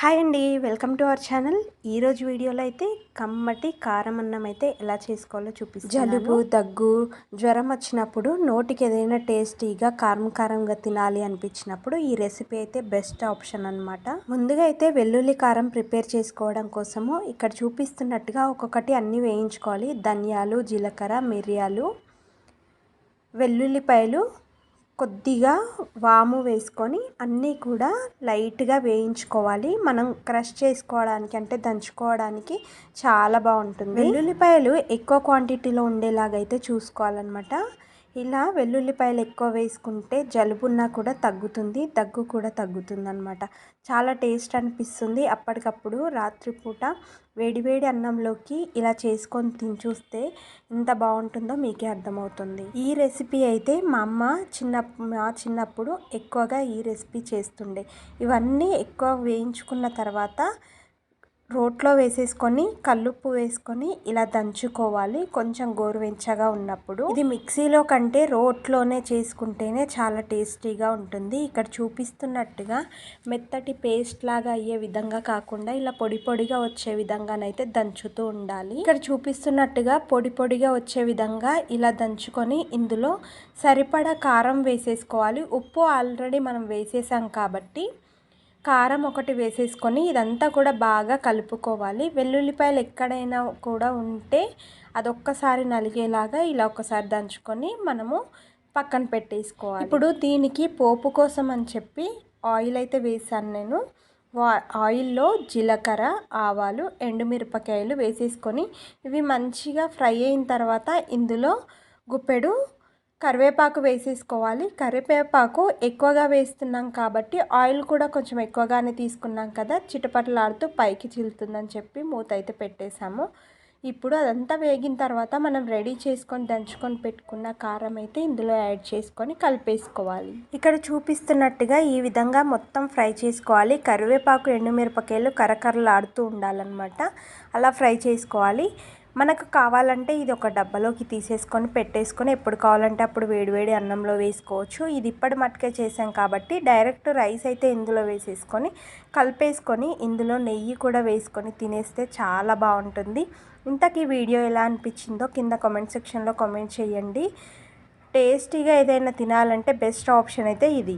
Hi అండి welcome to our channel. ఈరోజు వీడియోలో అయితే కమ్మటి కారం అన్నం అయితే ఎలా చేసుకోవాలో చూపిస్తాను జలుబు దగ్గు జ్వరం వచ్చినప్పుడు నోటికి ఏదైనా టేస్టీగా కారం కారంగా తినాలి అనిపించినప్పుడు ఈ రెసిపీ అయితే బెస్ట్ ఆప్షన్ అనమాట ముందుగా అయితే వెల్లుల్లి కారం ప్రిపేర్ చేసుకోవడం కోసము ఇక్కడ చూపిస్తున్నట్టుగా ఒక్కొక్కటి అన్నీ వేయించుకోవాలి. ధనియాలు జీలకర్ర మిరియాలు వెల్లుల్లిపాయలు కొద్దిగా వాము వేసుకొని అన్నీ కూడా లైట్గా వేయించుకోవాలి. మనం క్రష్ చేసుకోవడానికి అంటే దంచుకోవడానికి చాలా బాగుంటుంది. వెల్లుల్లిపాయలు ఎక్కువ క్వాంటిటీలో ఉండేలాగైతే చూసుకోవాలన్నమాట. ఇలా వెల్లుల్లిపాయలు ఎక్కువ వేసుకుంటే జలుబున్నా కూడా తగ్గుతుంది దగ్గు కూడా తగ్గుతుంది అనమాట చాలా టేస్ట్ అనిపిస్తుంది. అప్పటికప్పుడు రాత్రిపూట వేడివేడి అన్నంలోకి ఇలా చేసుకొని తిని చూస్తే ఎంత బాగుంటుందో మీకే అర్థమవుతుంది. ఈ రెసిపీ అయితే మా అమ్మ చిన్న మా చిన్నప్పుడు ఎక్కువగా ఈ రెసిపీ చేస్తుండే. ఇవన్నీ ఎక్కువ వేయించుకున్న తర్వాత రోట్లో వేసేసుకొని కల్లుప్పు వేసుకొని ఇలా దంచుకోవాలి. కొంచెం గోరువెంచగా ఉన్నప్పుడు. ఇది మిక్సీలో కంటే రోట్లోనే చేసుకుంటేనే చాలా టేస్టీగా ఉంటుంది. ఇక్కడ చూపిస్తున్నట్టుగా మెత్తటి పేస్ట్ లాగా అయ్యే విధంగా కాకుండా ఇలా పొడి పొడిగా వచ్చే విధంగానైతే దంచుతూ ఉండాలి. ఇక్కడ చూపిస్తున్నట్టుగా పొడి పొడిగా వచ్చే విధంగా ఇలా దంచుకొని ఇందులో సరిపడా కారం వేసేసుకోవాలి. ఉప్పు ఆల్రెడీ మనం వేసేసాం కాబట్టి కారం ఒకటి వేసేసుకొని ఇదంతా కూడా బాగా కలుపుకోవాలి. వెల్లుల్లిపాయలు ఎక్కడైనా కూడా ఉంటే అదొక్కసారి నలిగేలాగా ఇలా ఒకసారి దంచుకొని మనము పక్కన పెట్టేసుకోవాలి. ఇప్పుడు దీనికి పోపు కోసం అని చెప్పి ఆయిల్ అయితే వేసాను నేను. ఆయిల్లో జీలకర్ర ఆవాలు ఎండుమిరపకాయలు వేసేసుకొని ఇవి మంచిగా ఫ్రై అయిన తర్వాత ఇందులో గుప్పెడు కరివేపాకు వేసేసుకోవాలి. కరివేపాకు ఎక్కువగా వేస్తున్నాం కాబట్టి ఆయిల్ కూడా కొంచెం ఎక్కువగానే తీసుకున్నాం కదా. చిటపటలాడుతూ పైకి చిల్లుతుందని చెప్పి మూత అయితే పెట్టేశాము. ఇప్పుడు అదంతా వేగిన తర్వాత మనం రెడీ చేసుకొని దంచుకొని పెట్టుకున్న కారం అయితే ఇందులో యాడ్ చేసుకొని కలిపేసుకోవాలి. ఇక్కడ చూపిస్తున్నట్టుగా ఈ విధంగా మొత్తం ఫ్రై చేసుకోవాలి. కరివేపాకు ఎండుమిరపకాయలు కరకరలాడుతూ ఉండాలన్నమాట. అలా ఫ్రై చేసుకోవాలి. మనకు కావాలంటే ఇది ఒక డబ్బాలోకి తీసేసుకొని పెట్టేసుకొని ఎప్పుడు కావాలంటే అప్పుడు వేడివేడి అన్నంలో వేసుకోవచ్చు. ఇది ఇప్పటి మట్టుకే చేసాం కాబట్టి డైరెక్ట్ రైస్ అయితే ఇందులో వేసేసుకొని కలిపేసుకొని ఇందులో నెయ్యి కూడా వేసుకొని తినేస్తే చాలా బాగుంటుంది. ఇంతకీ వీడియో ఎలా అనిపించిందో కింద కామెంట్ సెక్షన్లో కామెంట్ చేయండి. టేస్టీగా ఏదైనా తినాలంటే బెస్ట్ ఆప్షన్ అయితే ఇది.